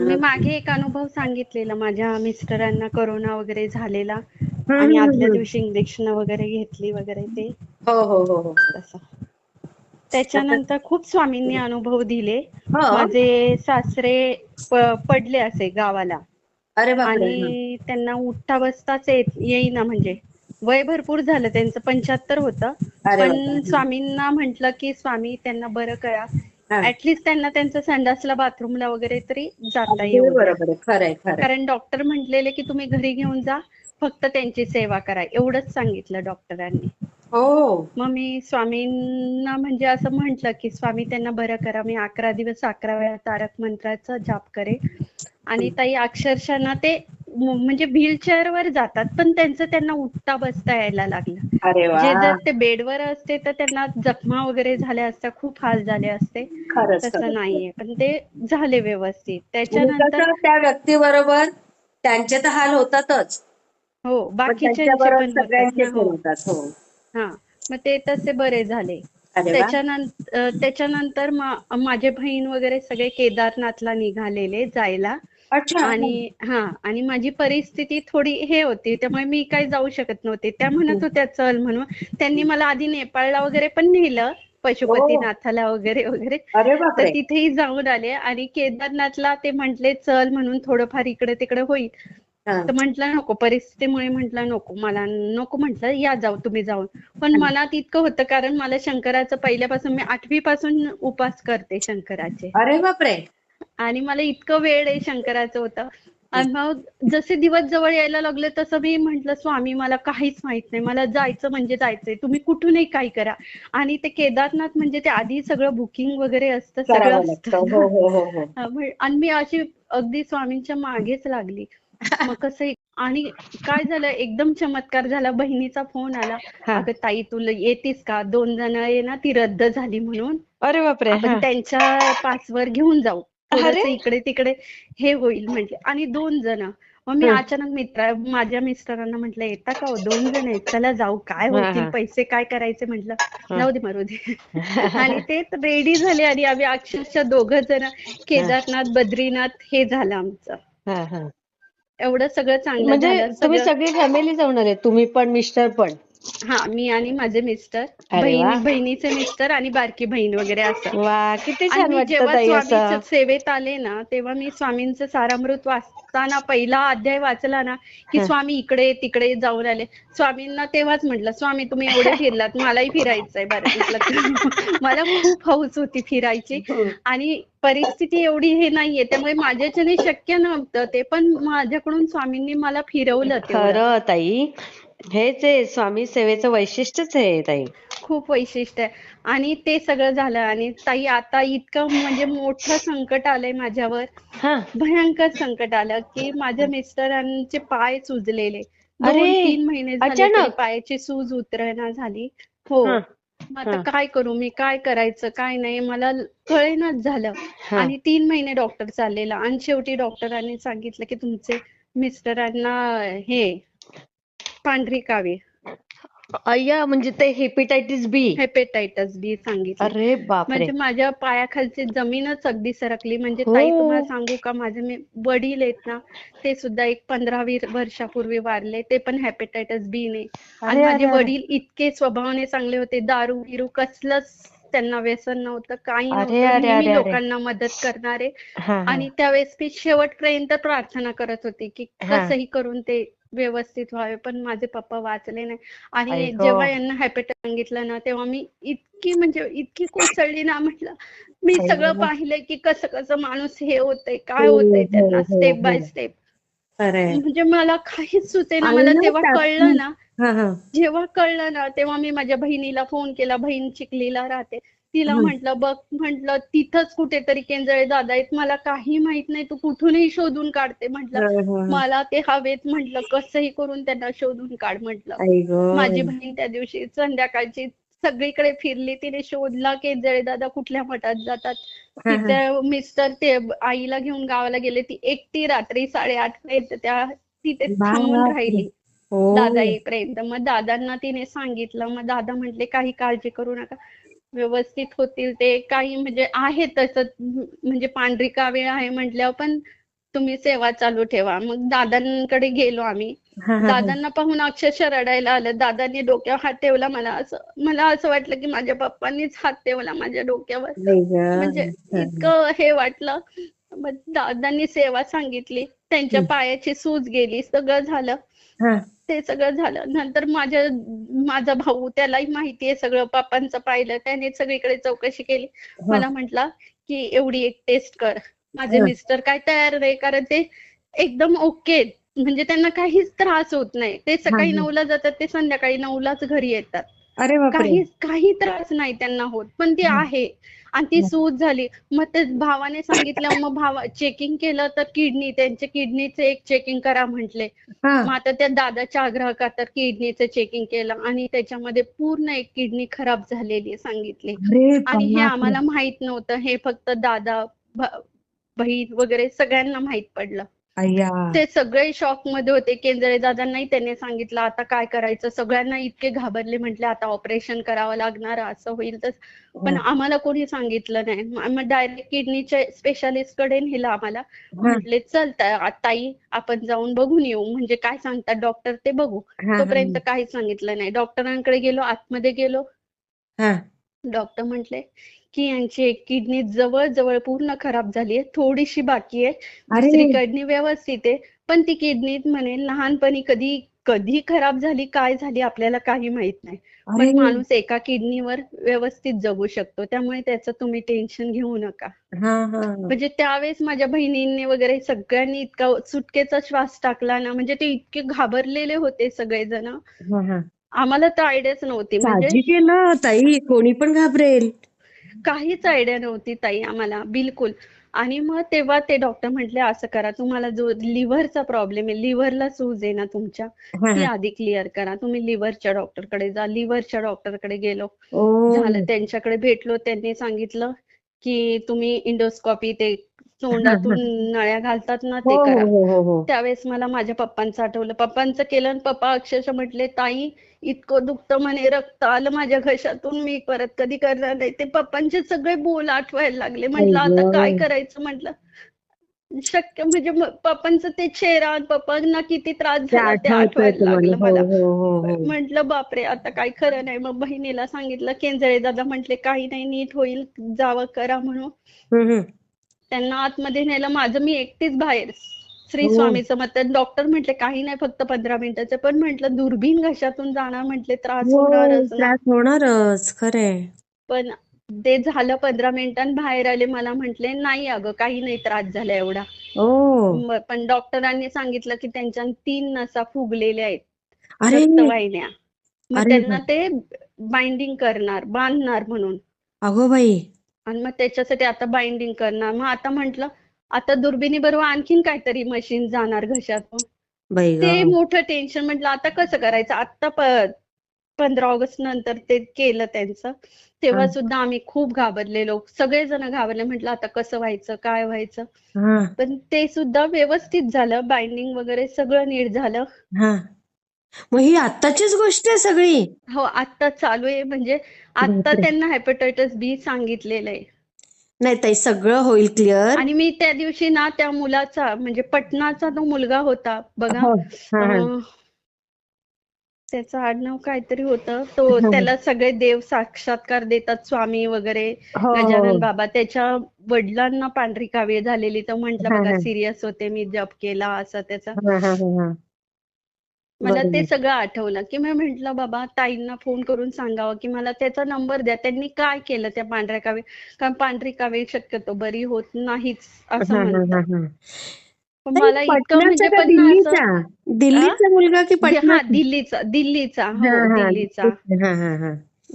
मी मागे एक अनुभव सांगितलेला माझ्या मिस्टरांना करोना वगैरे झालेला आणि आदल्या. दिवशी इंजेक्शन वगैरे घेतली वगैरे ते. हो हो हो हो. तसं. त्याच्यानंतर खूप स्वामींनी अनुभव दिले. हो. माझे सासरे पडले असे गावाला. अरे आणि त्यांना उठता बसताच येत येईना म्हणजे. वय भरपूर झालं त्यांचं पंच्याहत्तर होतं. पण. स्वामींना म्हंटल की स्वामी त्यांना बरं करा. ऍटलिस्ट त्यांना त्यांचं संडासला बाथरूमला वगैरे तरी जाता द्या. बरोबर खरंय कारण डॉक्टर म्हटलेले की तुम्ही घरी घेऊन जा फक्त त्यांची सेवा करा. एवढंच सांगितलं डॉक्टरांनी हो. मग मी स्वामींना म्हणजे असं म्हंटल की स्वामी त्यांना बरं करा. मी अकरा दिवस अकरा वेळा तारक मंत्राचा जाप करेन. आणि ताई अक्षरशः ना ते म्हणजे व्हीलचेअर वर जातात पण त्यांचं त्यांना उठता बसता यायला लागलं. जे जर ते बेडवर असते तर त्यांना जखमा वगैरे झाल्या असत्या खूप हाल झाले असते. तसं. नाहीये पण ते झाले व्यवस्थित. त्याच्यानंतर त्या व्यक्तीबरोबर त्यांचे तर हाल होतातच. हो पण हो. हो. हा मग ते तसे बरे झाले. त्याच्यानंतर त्याच्यानंतर माझे बहीण वगैरे सगळे केदारनाथला निघालेले जायला. आणि हा. आणि माझी परिस्थिती थोडी हे होती त्यामुळे मी काही जाऊ शकत नव्हते. त्या म्हणत होत्या चल म्हणून. त्यांनी मला आधी नेपाळला वगैरे पण नेलं पशुपतीनाथाला वगैरे वगैरे. तर तिथेही जाऊन आले आणि केदारनाथला ते म्हंटले चल म्हणून थोडंफार इकडे तिकडे होईल. हा. तर म्हंटल नको परिस्थितीमुळे म्हंटल नको मला नको म्हंटल या जाऊ तुम्ही जाऊन. पण मनात इतकं होतं कारण मला शंकराचं पहिल्यापासून मी आठवी पासून उपास करते शंकराचे. अरे बापरे! आणि मला इतकं वेळ आहे शंकराचं होतं. आणि मग जसे दिवस जवळ यायला लागले तसं मी म्हंटल स्वामी मला काहीच माहीत नाही. मला जायचं म्हणजे जायचंय. तुम्ही कुठूनही काही करा. आणि ते केदारनाथ म्हणजे ते आधी सगळं बुकिंग वगैरे असतं सगळं असतं. हो हो हो आणि मी अशी अगदी स्वामींच्या मागेच लागली. मग कसं आणि काय झालं एकदम चमत्कार झाला. बहिणीचा फोन आला. अगं ताई तुला येतीस का? दोन जण आहे ना ती रद्द झाली म्हणून. अरे बापरे. त्यांच्या पासवर घेऊन जाऊ. थोडंसं. इकडे तिकडे हे होईल म्हटले. आणि दोन जण. मग मी. अचानक मित्र माझ्या मिस्टरांना म्हटलं येता का हो? दोन जण आहेत. चला जाऊ. काय होतील. पैसे काय करायचे? म्हटलं. जाऊ दे मरू दे आणि ते रेडी झाले आणि आम्ही अक्षरशः दोघं जण केदारनाथ बद्रीनाथ हे झालं आमचं. हा, हा. एवढं सगळं चांगलं म्हणजे झालं तुम्ही सगळं सगळी फॅमिली जाऊन आले. तुम्ही पण मिस्टर पण. हा मी आणि माझे मिस्टर अरे बहिणी वा. बहिणीचे मिस्टर आणि बारकी बहीण वगैरे असं. वा किती आणि छान मी वाटतं जेव्हा ताई स्वामीच्या असं सेवेत आले ना तेव्हा मी स्वामींचं सारामृत वाचताना पहिला अध्याय वाचला ना की हं. स्वामी इकडे तिकडे जाऊन आले. स्वामींना तेव्हाच म्हटलं स्वामी तुम्ही एवढे फिरलात मलाही फिरायचंय बरं. म्हटलं मला खूप हौस होती फिरायची. आणि परिस्थिती एवढी हे नाहीये त्यामुळे माझ्याच्याने शक्य नव्हतं ते पण माझ्याकडून स्वामींनी मला फिरवलं तेवढं. खरं ताई. हेच आहे स्वामी सेवेचं वैशिष्ट्यच आहे ताई. खूप वैशिष्ट्य आहे. आणि ते सगळं झालं आणि ताई आता इतकं म्हणजे मोठं संकट आलंय माझ्यावर. हा. भयंकर संकट आलं की माझ्या मिस्टरांचे पाय सुजलेले. दोन अरे, तीन महिने झाले तरी अचानक? पायाची सूज उतरणा झाली. हो. हा, मग आता. काय करू? मी काय करायचं? काय नाही? मला कळेनाच झालं. हा. आणि तीन महिने डॉक्टर चाललेला. आणि शेवटी डॉक्टरांनी सांगितलं की तुमचे मिस्टरांना हे पांढरी कावीळ अय्या म्हणजे ते हेपेटायटिस बी हेपेटायटस बी सांगितलं. अरे बापरे. म्हणजे माझ्या पायाखालची जमीनच अगदी सरकली. म्हणजे हो. ताई तुम्हाला सांगू का माझे मी वडील आहेत ना ते सुद्धा एक पंधरा वर्षापूर्वी वारले. ते पण हेपेटायटिस बी ने. आणि माझे. वडील इतके स्वभावाने चांगले होते. दारू बिरू कसलंच त्यांना व्यसन नव्हतं. काही नव्हतं. लोकांना मदत करणारे. हा, हा. आणि त्यावेळेस मी शेवटपर्यंत प्रार्थना करत होती की हा. कसंही करून ते व्यवस्थित व्हावे पण माझे पप्पा वाचले नाही आणि. जेव्हा यांना हेपेटायटिस सांगितलं ना तेव्हा मी इतकी म्हणजे इतकी कोसळली ना म्हटलं मी सगळं. पाहिलंय की कसं कसं माणूस हे होतंय काय होतंय त्यांना हो, हो, स्टेप बाय हो. स्टेप म्हणजे मला काहीच सुचेना आणि मला ना तेव्हा कळलं ना हा हा जेव्हा कळलं ना तेव्हा मी माझ्या बहिणीला फोन केला बहीण चिखलीला राहते तिला. म्हटलं बघ म्हटलं तिथंच कुठेतरी केंजळे दादा आहेत मला काही माहीत नाही तू कुठूनही शोधून काढते म्हटलं. मला ते हवेत म्हटलं कसंही करून त्यांना शोधून काढ म्हटलं. माझी बहीण त्या दिवशी संध्याकाळची सगळीकडे फिरली तिने शोधला केंजळे दादा कुठल्या मठात जातात. तिथे मिस्टर ते आईला घेऊन गावाला गेले ती एकटी रात्री साडेआठ पर्यंत त्या तिथे थांबून. राहिली हो. दादा येईपर्यंत मग दादांना तिने सांगितलं मग दादा म्हटले काही काळजी करू नका व्यवस्थित होतील ते काही म्हणजे आहे तसं. म्हणजे पांढरी कावीळ आहे म्हटल्यावर पण तुम्ही सेवा चालू ठेवा. मग दादांकडे गेलो आम्ही. दादांना पाहून अक्षरशः रडायला आलं. दादांनी डोक्यावर हात ठेवला. मला असं मला असं वाटलं की माझ्या पप्पांनीच हात ठेवला माझ्या डोक्यावर. म्हणजे इतकं हे वाटलं. मग दादांनी सेवा सांगितली. त्यांच्या पायाची सूज गेली. सगळं झालं. ते सगळं झालं. नंतर माझ्या माझा भाऊ त्यालाही माहिती आहे सगळं. पप्पांचं पाहिलं त्याने सगळीकडे चौकशी केली. मला म्हटला की एवढी एक टेस्ट कर. माझे. मिस्टर काय तयार नाही कारण ते एकदम ओके म्हणजे त्यांना काहीच त्रास होत नाही. ते सकाळी. नऊला जातात ते संध्याकाळी नऊलाच घरी येतात. अरे काही काही त्रास नाही त्यांना होत पण ती आहे. आणि ती सूज झाली. मग ते भावाने सांगितलं मग भावा चेकिंग केलं तर किडनी त्यांचे किडनीचे एक चेकिंग करा म्हटले. हा. मग आता त्या दादाच्या आग्रहाखातर किडनीचं चेकिंग केलं आणि त्याच्यामध्ये पूर्ण एक किडनी खराब झालेली सांगितली. आणि हे. आम्हाला माहीत नव्हतं. हे फक्त दादा बहीण वगैरे सगळ्यांना माहीत पडलं. ते सगळे शॉकमध्ये होते. केंजळे दादांनाही त्यांनी सांगितलं आता काय करायचं? सगळ्यांना इतके घाबरले म्हटले आता ऑपरेशन करावं लागणार असं होईल तर पण आम्हाला कोणी सांगितलं नाही. मग डायरेक्ट किडनीच्या स्पेशालिस्टकडे नेलं आम्हाला. म्हटले चल ताई आपण जाऊन बघून येऊ. म्हणजे काय सांगतात डॉक्टर ते बघू. हा, हा, तोपर्यंत काहीच सांगितलं नाही. डॉक्टरांकडे गेलो आतमध्ये गेलो. हा. डॉक्टर म्हटले की यांची एक किडनी जवळ पूर्ण खराब झाली आहे थोडीशी बाकी आहे. दुसरी किडनी व्यवस्थित आहे पण ती किडनी म्हणे लहानपणी कधी कधी खराब झाली काय झाली आपल्याला काही माहीत नाही. पण माणूस एका किडनीवर व्यवस्थित जगू शकतो त्यामुळे त्याचं तुम्ही टेन्शन घेऊ नका. म्हणजे त्यावेळेस माझ्या बहिणींनी वगैरे सगळ्यांनी इतका सुटकेचा श्वास टाकला ना म्हणजे ते इतके घाबरलेले होते सगळेजण. आम्हाला तर आयडियाच नव्हती. म्हणजे साहजिक आहे ना ताई. कोणी पण घाबरेल. काहीच आयडिया नव्हती ताई आम्हाला. बिलकुल. आणि मग तेव्हा ते डॉक्टर म्हटले असं करा. तुम्हाला जो लिव्हरचा प्रॉब्लेम आहे लिव्हरला सूज आहे ना तुमच्या हा, ती हा. आधी क्लिअर करा. तुम्ही लिव्हरच्या डॉक्टरकडे जा. लिव्हरच्या डॉक्टरकडे गेलो. ओ. झालं त्यांच्याकडे भेटलो. त्यांनी सांगितलं की तुम्ही इंडोस्कॉपी ते तोंडातून नळ्या घालतात ना ते हो करा. हो हो हो. त्यावेळेस मला माझ्या पप्पांचं आठवलं. पप्पांचं केलं आणि पप्पा अक्षरशः म्हटले ताई इतकं दुखतं म्हणे रक्त आलं माझ्या घशातून मी परत कधी करणार नाही. ते पप्पांचे सगळे बोल आठवायला लागले. म्हटलं आता. काय करायचं म्हटलं? शक्य म्हणजे पप्पांचं ते चेहरा पप्पांना किती त्रास झाला ते आठवायला लागलं मला. हो हो हो म्हटलं बापरे आता काय खरं नाही. मग बहिणीला सांगितलं केंजळे दादा म्हटले काही नाही नीट होईल जावं करा म्हणून. त्यांना आतमध्ये नेलं माझं मी एकटीच बाहेर. श्री हो. स्वामी समर्थ डॉक्टर म्हटले काही नाही फक्त पंधरा मिनिटाचे. पण म्हटलं दुर्बीण घशातून जाणार म्हटले त्रास हो होणारच त्रास होणारच खरंय. पण ते झालं पंधरा मिनिटांनी बाहेर आले मला म्हटले नाही अगं काही नाही त्रास झाला एवढा. म- पण डॉक्टरांनी सांगितलं की त्यांच्या तीन नसा फुगलेल्या आहेत. रक्तवाहिन्या मग त्यांना ते बाइंडिंग करणार बांधणार म्हणून. अगो बाई. आणि मग त्याच्यासाठी आता बाइंडिंग करणार. मग आता म्हटलं आता दुर्बिणी बरोबर आणखीन काहीतरी मशीन जाणार घशातून. ते मोठं टेन्शन म्हटलं आता कसं करायचं? आता पंधरा ऑगस्ट नंतर ते केलं त्यांचं. तेव्हा. सुद्धा आम्ही खूप घाबरलेलो. सगळेजण घाबरले म्हटलं आता कसं व्हायचं काय व्हायचं? पण ते सुद्धा व्यवस्थित झालं बाइंडिंग वगैरे सगळं नीट झालं. हा. मग ही आत्ताचीच गोष्ट आहे सगळी? हो आता चालू आहे. म्हणजे आता. त्यांना हेपॅटायटिस बी सांगितलेलं आहे. नाही ताई सगळं होईल क्लिअर आणि मी त्या दिवशी ना त्या मुलाचा म्हणजे पटनाचा तो मुलगा होता बघा. हो हा. हा अं, त्याचं आडनाव काहीतरी होतं. तो हा. त्याला सगळे देव साक्षात्कार देतात स्वामी वगैरे हो हो. गजानन हो बाबा. त्याच्या वडिलांना पांढरी कावीळ झालेली. तर म्हंटल हा, बघा हा. सिरियस होते मी जप केला असं त्याचा. हा हा हा हा. मला ते. सगळं आठवलं की मी म्हंटल बाबा ताईंना फोन करून सांगावं की मला त्याचा नंबर द्या. त्यांनी काय केलं त्या पांढऱ्या कावीळ कारण पांढरी कावीळ शक्यतो बरी होत नाहीच असं म्हणतात. मला इतकं म्हणजे पण दिल्लीचा? मुलगा की दि- हा दिल्लीचा दिल्लीचा हा दिल्लीचा.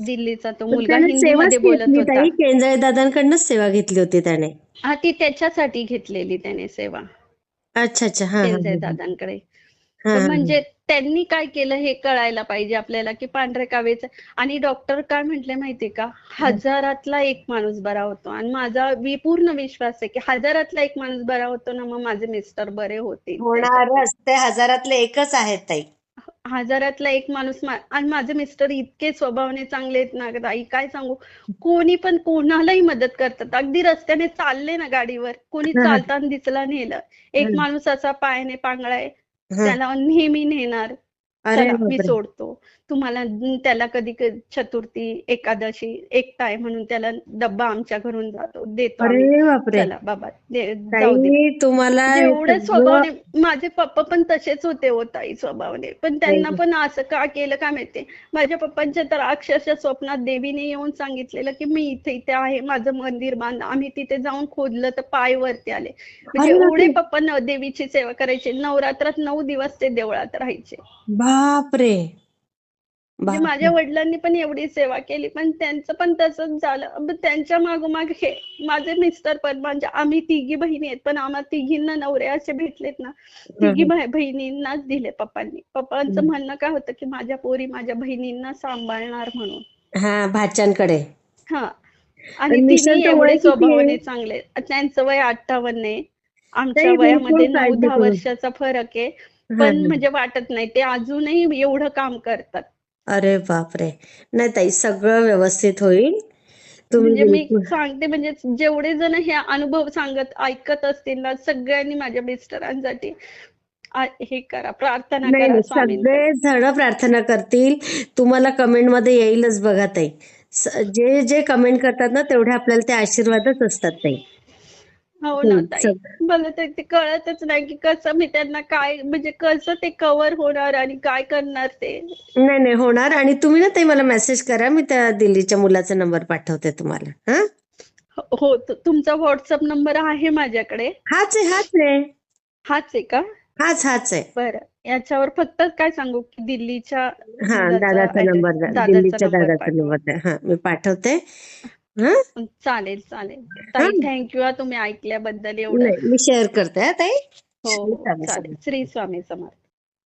दिल्लीचा तो मुलगा हिंदीमध्ये बोलत होता. केंजळे दादांकडनंच सेवा घेतली होती त्याने. हा ती त्याच्यासाठी घेतलेली त्याने सेवा. अच्छा अच्छा. दादांकडे. म्हणजे त्यांनी काय केलं हे कळायला पाहिजे आपल्याला की पांढऱ्या कावीळचं आणि डॉक्टर काय म्हटले माहितीये का? हजारातला एक माणूस बरा होतो. आणि माझा पूर्ण विश्वास आहे की हजारातला एक माणूस बरा होतो ना मग माझे मिस्टर बरे होतील. होणारच. ते हजारातले एकच आहेत ताई. हजारातला एक माणूस आणि माझे मिस्टर इतके स्वभावाने चांगले आहेत ना ताई. काय सांगू? कोणी पण कोणालाही मदत करतात. अगदी रस्त्याने चालले ना गाडीवर. कोणी. चालताना दिसला नेलं एक. माणूस असा पायाने पांगळाय हा. त्याला नेहमी नेणार. चला मी. सोडतो. तुम्हाला त्याला कधी कधी चतुर्थी एकादशी एकटा आहे म्हणून त्याला डब्बा आमच्या घरून जातो देतो चला बाबा तुम्हाला सगळं- स्वभावाने माझे पप्पा पण तसेच होते हो ताई स्वभावाने. पण त्यांना. पण असं का केलं काय माहिती? माझ्या पप्पांच्या तर अक्षरशः स्वप्नात देवीने येऊन सांगितलेलं की मी इथे इथे आहे माझं मंदिर बांध. आम्ही तिथे जाऊन खोदलं तर पाय वरती आले. म्हणजे. एवढे पप्पा देवीची सेवा करायचे. नवरात्रात नऊ दिवस ते देवळात राहायचे. बापरे. म्हणजे. माझ्या वडिलांनी पण एवढी सेवा केली पण त्यांचं पण तसंच झालं. अब त्यांच्या मागोमाग हे माझे मिस्टर पण म्हणजे आम्ही तिघी बहिणी आहेत पण आम्हाला तिघींना नवरे असे भेटलेत ना. तिघी बहिणींनाच दिले पप्पांनी. पप्पांचं. म्हणणं काय होतं की माझ्या पोरी माझ्या बहिणींना सांभाळणार म्हणून. हा भाच्यांकडे. हा. आणि वय एवढे? स्वभावाने चांगले. त्यांचं वय अठ्ठावन्न आहे. आमच्या वयामध्ये नऊ दहा. वर्षाचा फरक आहे. पण. म्हणजे वाटत नाही. ते अजूनही एवढं काम करतात. अरे बापरे! नाही ताई सगळं व्यवस्थित होईल. म्हणजे मी सांगते म्हणजे जेवढे जण हे अनुभव सांगत ऐकत असतील ना सगळ्यांनी माझ्या मिस्टरांसाठी हे करा प्रार्थना करा सगळे जण प्रार्थना करतील. तुम्हाला कमेंटमध्ये येईलच बघा ताई. जे जे कमेंट करतात ना तेवढे आपल्याला ते आशीर्वादच असतात ताई. हो ना हम्म, ताई मला तर ते कळतच नाही की कसं मी त्यांना काय म्हणजे कसं ते कव्हर होणार आणि काय करणार ते. नाही नाही होणार. आणि तुम्ही ना ताई मला मेसेज करा. मी त्या दिल्लीच्या मुलाचा नंबर पाठवते तुम्हाला. हा? हो- हो तु- तुमचा व्हॉट्सअप नंबर आहे माझ्याकडे. हाच आहे हाच आहे. हाच आहे का? हाच हाच आहे. बरं. याच्यावर फक्त काय सांगू की दिल्लीच्या हा मुलाचा दादाचा address- नंबर. दादाचा दिल्लीच्या नंबर दादाचा पाठवा. नंबर द्या हा मी पाठवते. हा चालेल चालेल. ताई. थँक्यू तुम्ही ऐकल्याबद्दल एवढं. मी शेअर करते हा ताई. हो हो चालेल. श्री स्वामी समर्थ.